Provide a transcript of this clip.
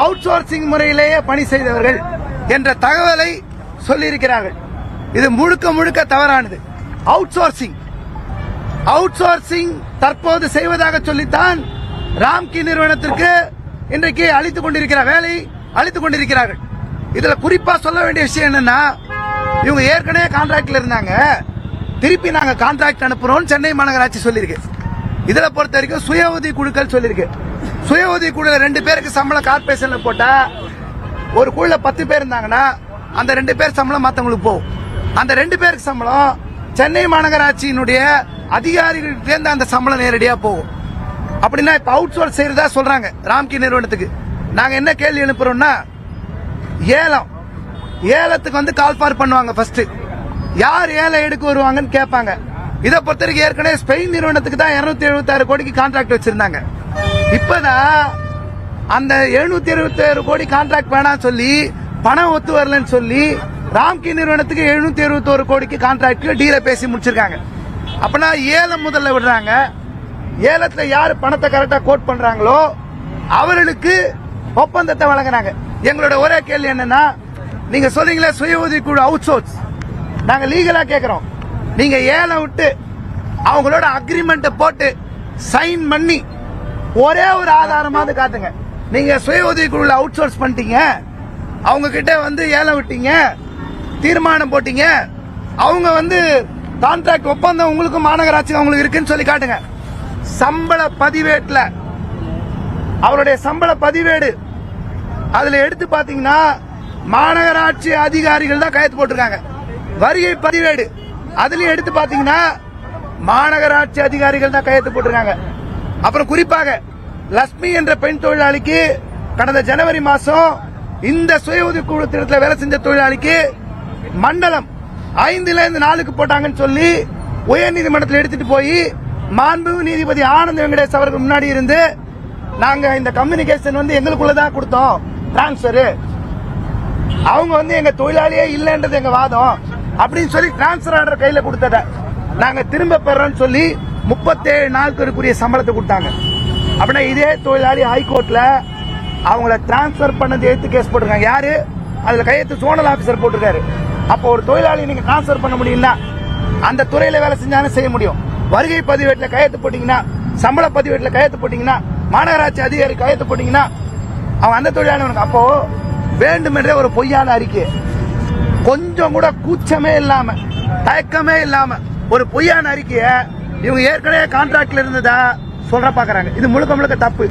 Out sourcing முறையிலேயே பணி செய்தவர்கள் என்ற தகவலை சொல்லியிருக்கிறார்கள். இது முழுக்க முழுக்க தவறானது. அவுட் சோர்சிங் அவுட் சோர்சிங் தற்போது செய்வதாக சொல்லித்தான் ராம்கி நிறுவனத்திற்கு இன்றைக்கு அளித்துக் கொண்டிருக்கிற வேலை அளித்துக் கொண்டிருக்கிறார்கள். இதுல குறிப்பா சொல்ல வேண்டிய விஷயம் என்னன்னா இவங்க ஏற்கனவே கான்ட்ராக்ட்ல இருந்தாங்க. திருப்பி நாங்க கான்ட்ராக்ட் அனுப்புறோம் சென்னை மாநகராட்சி சொல்லியிருக்கு. இதுல பொறுத்த வரைக்கும் சுய உதவி குழுக்கள் சொல்லியிருக்கு. சுய உதவி குழுல ரெண்டு பேருக்கு சம்பளம் கார்பரேஷன்ல போட்டா ஒரு குழுல பத்து பேர் இருந்தாங்கன்னா அந்த ரெண்டு பேர் சம்பளம் மத்தவங்களுக்கு போகும். அந்த ரெண்டு பேருக்கு சம்பளம் சென்னை மாநகராட்சியினுடைய அதிகாரிகளுக்கு அந்த சம்பளம் நேரடியா போகும். அப்படின்னா இப்ப அவுட் சோர்ஸ் செய்யறதா சொல்றாங்க ராம்கி நிறுவனத்துக்கு. நாங்க என்ன கேள்வி எழுப்புறோம்னா ஏலம். ஏலத்துக்கு வந்து கால் ஃபார் பண்ணுவாங்க ஃபர்ஸ்ட் யார் ஏலம் எடுக்க வருவாங்கன்னு கேட்பாங்க. இதை பொறுத்த வரைக்கும் ஏற்கனவே ஸ்பெயின் நிறுவனத்துக்கு தான் இருநூத்தி எழுபத்தாறு கோடிக்கு கான்ட்ராக்ட் வச்சிருந்தாங்க. இப்பதான் அந்த எழுநூத்தி இருபத்தி ஆறு கோடி கான்ட்ராக்ட் வேணாம் சொல்லி பணம் ஒத்து வரலன்னு சொல்லி ராம்கி நிறுவனத்துக்கு எழுநூத்தி எழுபத்தோரு கோடிக்கு கான்ட்ராக்ட் டீல பேசி முடிச்சிருக்காங்க. அப்பனா ஏலம் முதல்ல விடுறாங்க. ஏலத்துல யாரு பணத்தை கரெக்டா கோட் பண்றாங்களோ அவர்களுக்கு ஒப்பந்தத்தை வழங்குறாங்க. எங்களோட ஒரே கேள்வி என்னன்னா நீங்க சொல்றீங்களே சுய உதவி குழு அவுட் சோர்ஸ் நாங்க லீகலா கேட்கிறோம் நீங்க ஏலம் விட்டு அவங்களோட அக்ரிமெண்ட் போட்டு சைன் பண்ணி ஒரே ஒரு ஆதாரமாவது காட்டுங்க. நீங்க சுய உதவி குழுல அவுட் சோர்ஸ் பண்ணிட்டீங்க. அவங்க கிட்ட வந்து ஏலம் விட்டீங்க. தீர்மானம் போட்டீங்க. அவங்க வந்து கான்ட்ராக்ட் ஒப்பந்தம் உங்களுக்கு மாநகராட்சி அவங்களுக்கு இருக்குன்னு சொல்லி காட்டுங்க. சம்பள பதிவேட்டில். அவருடைய சம்பள பதிவேடு. அதுல எடுத்து பாத்தீங்கன்னா மாநகராட்சி அதிகாரிகள் தான் கையெழுத்து போட்டிருக்காங்க. வருகை பதிவேடு. அதுலயும் எடுத்து பாத்தீங்கன்னா மாநகராட்சி அதிகாரிகள் தான் கையெழுத்து போட்டிருக்காங்க. அப்புறம் குறிப்பாக லட்சுமி என்ற பெண் தொழிலாளிக்கு கடந்த ஜனவரி மாசம் இந்த சுய உதவி குழு திட்டத்தில் வேலை செஞ்ச தொழிலாளிக்கு மண்டலம் ஐந்துல இருந்து நாலுக்கு போட்டாங்கன்னு சொல்லி உயர் நீதிமன்றத்தில் எடுத்துட்டு போய் மாண்பு நீதிபதி ஆனந்த் வெங்கடேஷ் அவர்கள் முன்னாடி இருந்து நாங்க இந்த கம்யூனிகேஷன் வந்து எங்களுக்குள்ள தான் கொடுத்தோம் டிரான்ஸ்பர் அவங்க வந்து எங்க தொழிலாளியே இல்லைன்றது எங்க வாதம் அப்படின்னு சொல்லி டிரான்ஸ்பர் ஆர்டர் கையில கொடுத்தத நாங்க திரும்ப பெறோம்னு சொல்லி முப்பத்தேழு நாட்களுக்குரிய சம்பளத்தை கொடுத்தாங்க. அப்படின்னா இதே தொழிலாளி ஹைகோர்ட்ல அவங்கள டிரான்ஸ்பர் பண்ணது எடுத்து கேஸ் போட்டிருக்காங்க. யாரு? அதுல கையெழுத்து சோனல் ஆபீசர் போட்டிருக்காரு. அப்போ ஒரு தொழிலாளி நீங்க டிரான்ஸ்பர் பண்ண முடியும்னா அந்த துறையில வேலை செஞ்சாலும் செய்ய முடியும். வருகை பதிவேட்டில் கையெழுத்து போட்டீங்கன்னா சம்பள பதிவேட்டில் கையெழுத்து போட்டீங்கன்னா மாநகராட்சி அதிகாரி கையெழுத்து போட்டீங்கன்னா அவன் அந்த தொழிலாளி அப்போ வேண்டுமென்றே ஒரு பொய்யான அறிக்கை. கொஞ்சம் கூட கூச்சமே இல்லாம தயக்கமே இல்லாம ஒரு பொய்யான அறிக்கையை இவங்க ஏற்கனவே கான்ட்ராக்ட்ல இருந்ததா சொல்ற பாக்குறாங்க. இது முழுக்க முழுக்க தப்பு.